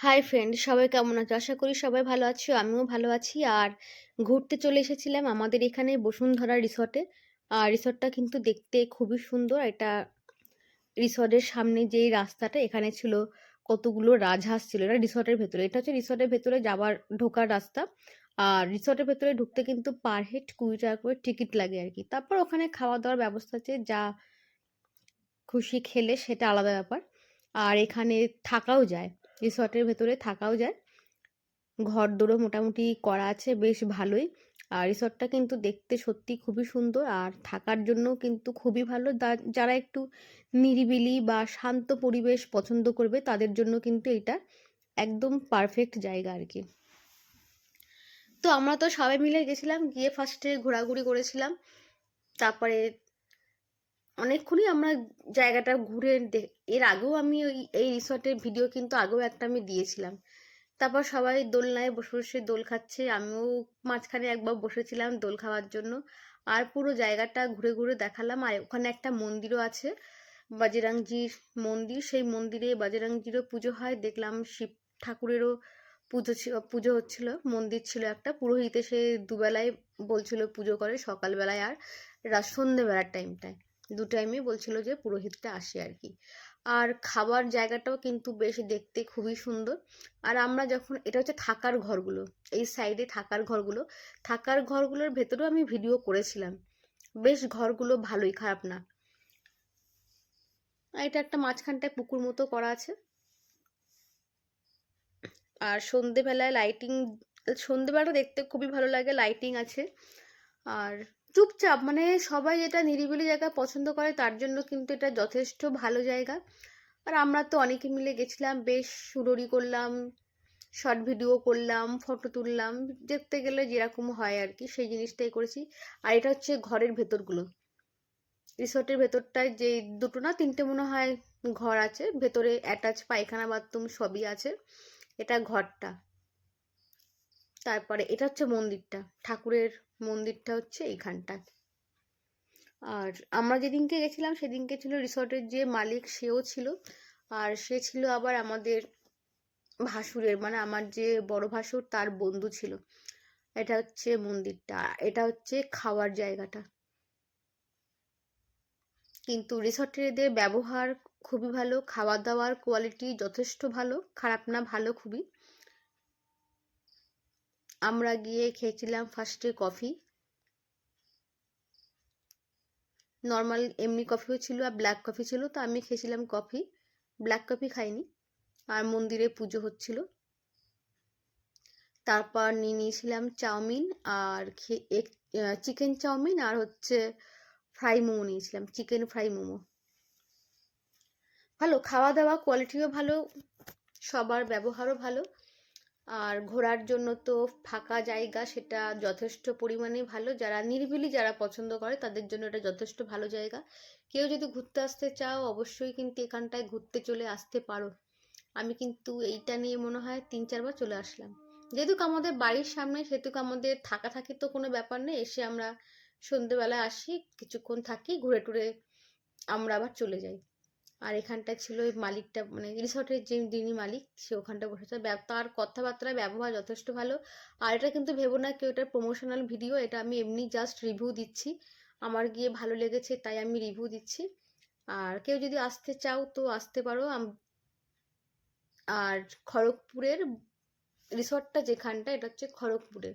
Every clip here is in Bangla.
হাই ফ্রেন্ড সবাই কেমন আছো? আশা করি সবাই ভালো আছো, আমিও ভালো আছি। আর ঘুরতে চলে এসেছিলাম আমাদের এখানে বসুন্ধরা রিসর্টে আর রিসর্টটা কিন্তু দেখতে খুবই সুন্দর। এটা রিসর্টের সামনে যেই রাস্তাটা, এখানে ছিল কতগুলো রাজহাঁস ছিল। এটা রিসর্টের ভেতরে। এটা হচ্ছে রিসর্টের ভেতরে যাওয়ার ঢোকার রাস্তা। আর রিসর্টের ভেতরে ঢুকতে কিন্তু পার হেড কুড়ি টাকা করে টিকিট লাগে আর কি তারপর ওখানে খাওয়া দাওয়ার ব্যবস্থা আছে। যা খুশি খেলে সেটা আলাদা ব্যাপার। আর এখানে থাকাও যায়। রিসর্টের ভেতরে থাকাও যায়। ঘর দৌড়ও মোটামুটি করা আছে, বেশ ভালোই। আর রিসর্টটা কিন্তু দেখতে সত্যি খুবই সুন্দর। আর থাকার জন্য কিন্তু খুবই ভালো। যারা একটু নিরিবিলি বা শান্ত পরিবেশ পছন্দ করবে, তাদের জন্য কিন্তু এটা একদম পারফেক্ট জায়গা আর কি। তো আমরা তো সবাই মিলে গেছিলাম, গিয়ে ফার্স্টে ঘোরাঘুরি করেছিলাম। তারপরে অনেকক্ষণই আমরা জায়গাটা ঘুরে এর আগেও আমি ওই, এই রিসর্টের ভিডিও কিন্তু আগেও একটা আমি দিয়েছিলাম। তারপর সবাই দোলনায় বসে বসে দোল খাচ্ছে, আমিও মাঝখানে একবার বসেছিলাম দোল খাওয়ার জন্য। আর পুরো জায়গাটা ঘুরে ঘুরে দেখালাম। আর ওখানে একটা মন্দিরও আছে বাজরাংজির মন্দির। সেই মন্দিরে বাজরাংজিরও পুজো হয়। দেখলাম শিব ঠাকুরেরও পুজো পুজো হচ্ছিল, মন্দির ছিল একটা। পুরোহিত এসে দুবেলায় বলছিল পুজো করে সকালবেলায় আর সন্ধেবেলার টাইমটায় দু টাইমে বলছিল যে পুরোহিতটা আসে আর কি আর খাবার জায়গাটাও কিন্তু বেশ দেখতে খুবই সুন্দর। আর আমরা যখন, এটা হচ্ছে থাকার ঘরগুলো, এই সাইডে থাকার ঘরগুলো, থাকার ঘরগুলোর ভেতরেও আমি ভিডিও করেছিলাম। বেশ ঘরগুলো ভালোই খারাপ না। আর এটা একটা মাঝখানটায় পুকুর মতো করা আছে। আর সন্ধেবেলায় লাইটিং সন্ধেবেলাটা দেখতে খুবই ভালো লাগে লাইটিং আছে। আর চুপচাপ মানে সবাই এটা নিরিবিলি জায়গা পছন্দ করে, তার জন্য কিন্তু এটা যথেষ্ট ভালো জায়গা। আর আমরা তো অনেকে মিলে গেছিলাম, বেশ সুররি করলাম শর্ট ভিডিও করলাম ফটো তুললাম, দেখতে গেলে যেরকম হয় আর কি, সেই জিনিসটাই করেছি। আর এটা হচ্ছে ঘরের ভেতরগুলো। রিসর্টের ভেতরটায় যে দুটো না, তিনটে মনে হয় ঘর আছে, ভেতরে অ্যাটাচ পায়খানা বাথরুম সবই আছে, এটা ঘরটা। তারপরে এটা হচ্ছে মন্দিরটা। ঠাকুরের মন্দিরটা হচ্ছে এইখানটা। আর আমরা যেদিনকে গেছিলাম, সেদিনকে ছিল রিসর্টের যে মালিক সেও ছিল। আর সে ছিল আবার আমাদের ভাসুরের মানে আমার যে বড় ভাসুর তার বন্ধু ছিল। এটা হচ্ছে মন্দিরটা। এটা হচ্ছে খাওয়ার জায়গাটা। কিন্তু রিসর্টের এদের ব্যবহার খুবই ভালো খাওয়া দাওয়ার কোয়ালিটি যথেষ্ট ভালো, খারাপ না, ভালো খুবই। আমরা গিয়ে খেয়েছিলাম ফার্স্টে কফি নর্মাল এমনি কফিও ছিল আর ব্ল্যাক কফি ছিল, তো আমি খেয়েছিলাম কফি ব্ল্যাক কফি খাইনি, আর মন্দিরে পুজো হচ্ছিল। তারপর নিয়ে নিয়েছিলাম চাউমিন আর চিকেন চাউমিন আর হচ্ছে ফ্রাই মোমো নিয়েছিলাম চিকেন ফ্রাই মোমো। ভালো খাওয়া দাওয়া কোয়ালিটিও ভালো, সবার ব্যবহারও ভালো। আর ঘোরার জন্য তো ফাঁকা জায়গা সেটা যথেষ্ট পরিমাণে ভালো। যারা নিরিবিলি যারা পছন্দ করে তাদের জন্য এটা যথেষ্ট ভালো জায়গা। কেউ যদি ঘুরতে আসতে চাও অবশ্যই কিন্তু এখানটায় ঘুরতে চলে আসতে পারো। আমি কিন্তু এইটা নিয়ে মনে হয় তিন চারবার চলে আসলাম। যেহেতু আমাদের বাড়ির সামনে, সেহেতু আমাদের থাকা থাকি তো কোনো ব্যাপার নেই। এসে আমরা সন্ধেবেলায় আসি, কিছুক্ষণ থাকি, ঘুরে টুরে আমরা আবার চলে যাই। আর এখানটা ছিল ওই মালিকটা মানে রিসর্টের যে যিনি মালিক, সে ওখানটা বসেছে তার কথাবার্তা ব্যবহার যথেষ্ট ভালো। আর এটা কিন্তু ভেবো না কেউ এটার প্রমোশনাল ভিডিও এটা আমি এমনি জাস্ট রিভিউ দিচ্ছি। আমার গিয়ে ভালো লেগেছে, তাই আমি রিভিউ দিচ্ছি। আর কেউ যদি আসতে চাও তো আসতে পারো। আর খড়গপুরের রিসর্টটা যেখানটা এটা হচ্ছে খড়গপুরের।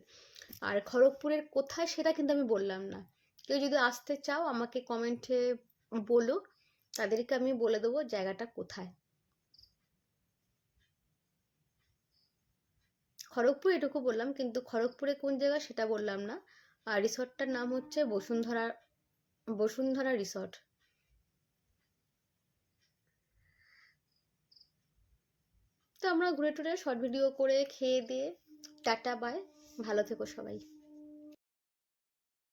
আর খড়গপুরের কোথায় সেটা কিন্তু আমি বললাম না। কেউ যদি আসতে চাও, আমাকে কমেন্টে বলো। তাদেরকে আমি বলে দেবো জায়গাটা কোথায়। খড়গপুর এটুকু বললাম, কিন্তু খড়গপুরে কোন জায়গা সেটা বললাম না। আর রিসর্টটার নাম হচ্ছে বসুন্ধরা বসুন্ধরা রিসর্ট। তো আমরা ঘুরে টুরে শর্ট ভিডিও করে খেয়ে দিয়ে টাটা, বাই। ভালো থেকো সবাই।